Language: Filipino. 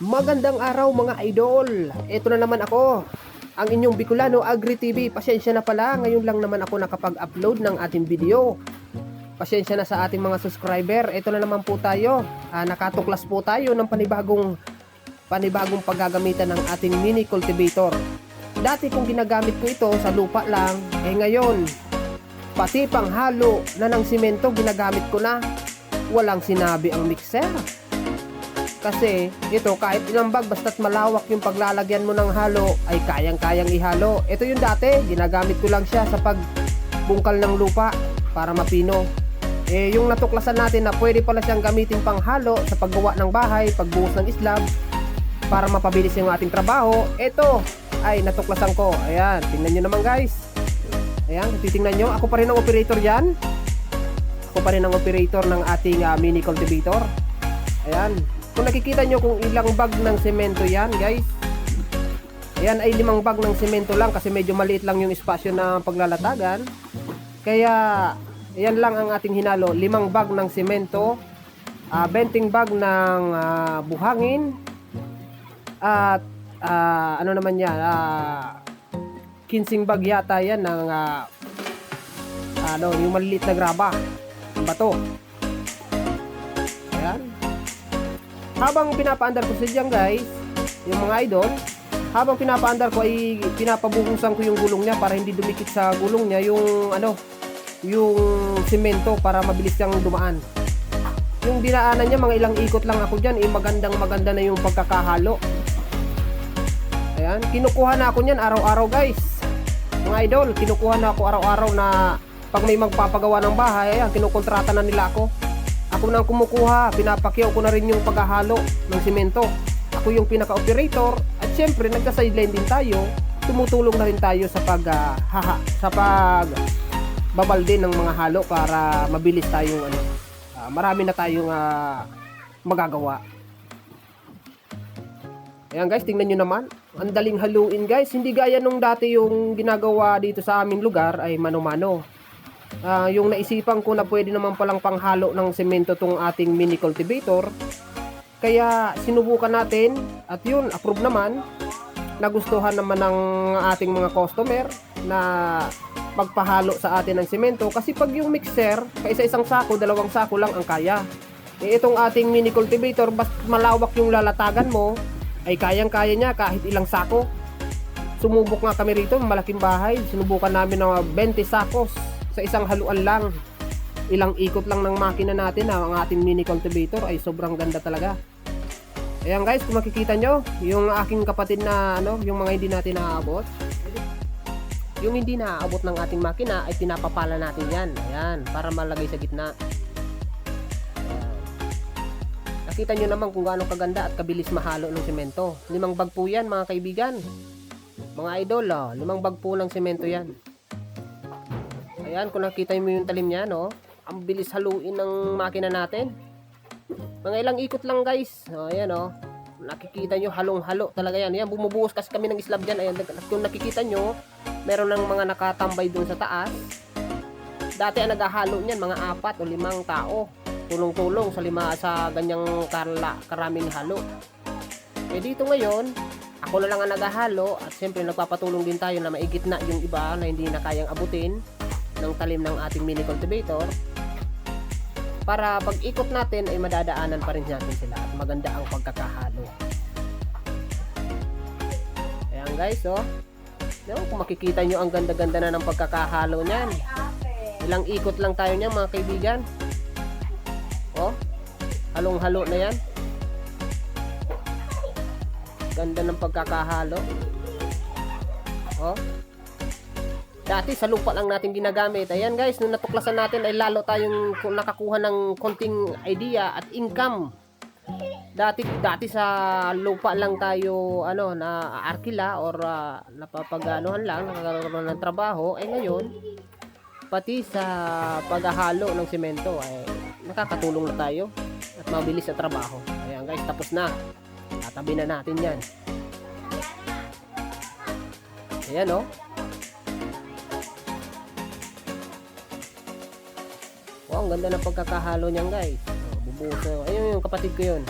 Magandang araw mga idol. Ito na naman ako. Ang inyong Bicolano Agri TV. Pasensya na pala, ngayon lang naman ako nakapag-upload ng ating video. Pasensya na sa ating mga subscriber. Ito na naman po tayo. Ah, nakatuklas po tayo ng panibagong panibagong paggagamitan ng ating mini cultivator. Dati kung ginagamit ko ito sa lupa lang, eh ngayon, pati panghalo na ng simento ginagamit ko na. Walang sinabi ang mixer. Kasi ito kahit ilang bag basta't malawak yung paglalagyan mo ng halo ay kayang-kayang ihalo. Ito yung dati, ginagamit ko lang siya sa pagbungkal ng lupa para mapino. Eh yung natuklasan natin na pwede pala siyang gamitin pang halo sa paggawa ng bahay, pagbuhos ng slab para mapabilis yung ating trabaho. Ito ay natuklasan ko. Ayan, tingnan nyo naman guys. Ayan, titingnan nyo. Ako pa rin ang operator yan. Ako pa rin ang operator ng ating ah, mini cultivator. Ayan. Kung nakikita nyo kung ilang bag ng semento yan, guys. Ayan ay limang bag ng semento lang kasi medyo maliit lang yung espasyo na paglalatagan. Kaya, ayan lang ang ating hinalo. Limang bag ng semento, ah 20 bag ng ah, buhangin, at ah, ano naman yan, ah 15 bag yata yan ng ah, ano, yung maliliit na graba, bato. Habang pinapaandar ko siya dyan guys yung mga idol habang pinapaandar ko ay pinapabuhusan ko yung gulong niya para hindi dumikit sa gulong niya yung ano yung simento para mabilis siyang dumaan. Yung dinaanan niya mga ilang ikot lang ako dyan eh magandang maganda na yung pagkakahalo. Ayan kinukuha na ako niyan araw-araw guys. Mga idol kinukuha na ako araw-araw na pag may magpapagawa ng bahay ayan kinukontrata na nila ako ako nang kumukuha, pinapakyaw ko na rin yung paghahalo ng simento. Ako yung pinaka-operator at syempre nagka-sideline din tayo. Tumutulong na rin tayo sa pag ah, haha, sa pag babalde ng mga halo para mabilis tayong ano. ah, marami na tayong ah, magagawa. Ayan guys, tingnan nyo naman. Ang daling haluin guys. Hindi gaya nung dati yung ginagawa dito sa aming lugar ay mano-mano. Ah, yung naisipan ko na pwede naman palang panghalo ng semento tong ating mini cultivator. Kaya sinubukan natin at yun, approve naman. Nagustuhan naman ng ating mga customer na magpahalo sa atin ng semento kasi pag yung mixer, kaisa isang sako, dalawang sako lang ang kaya. Eh, itong ating mini cultivator, basta malawak yung lalatagan mo, ay kayang-kaya niya kahit ilang sako. Sumubok nga kami rito, malaking bahay. Sinubukan namin ng 20 sakos sa isang haluan lang. Ilang ikot lang ng makina natin na ang ating mini cultivator ay sobrang ganda talaga. Ayan guys, kung makikita nyo, yung aking kapatid na ano, yung mga hindi natin naaabot. Yung hindi naaabot ng ating makina ay pinapapala natin yan. Ayan, para malagay sa gitna. Nakita nyo naman kung gaano kaganda at kabilis mahalo ng semento. Limang bag po yan mga kaibigan. Mga idol, oh, limang bag po ng semento yan. Ayan, kung nakita mo yung talim niya, no? Ang bilis haluin ng makina natin. Mga ilang ikot lang, guys. O, ayan, oh. Nakikita nyo, halong-halo talaga yan. Ayan, bumubuhos kasi kami ng slab dyan. Ayan, kung nakikita nyo, meron ng mga nakatambay dun sa taas. Dati ang naghahalo niyan, mga apat o limang tao. Tulong-tulong sa lima sa ganyang karla, karaming halo. Eh dito ngayon, ako na lang ang naghahalo at siyempre nagpapatulong din tayo na maigit na yung iba na hindi na kayang abutin ng talim ng ating mini cultivator para pag ikot natin ay madadaanan pa rin natin sila at maganda ang pagkakahalo. Ayan guys oh. No, kung makikita nyo ang ganda-ganda na ng pagkakahalo niyan. Ilang ikot lang tayo niyan mga kaibigan. Oh halong halo na yan. Ganda ng pagkakahalo. Oh Dati sa lupa lang natin ginagamit. Ayan guys, nung natuklasan natin ay lalo tayong ku- nakakuha ng konting idea at income. Dati dati sa lupa lang tayo ano na arkila or uh, napapaganuhan lang nakakaroon ng trabaho ay ngayon pati sa paghahalo ng semento ay nakakatulong na tayo at mabilis sa trabaho. Ayan guys, tapos na. Tatabi na natin 'yan. Ayan oh. Ang ganda ng pagkakahalo niyan guys. Oh, bubuhos na. Ayun yung kapatid ko yun.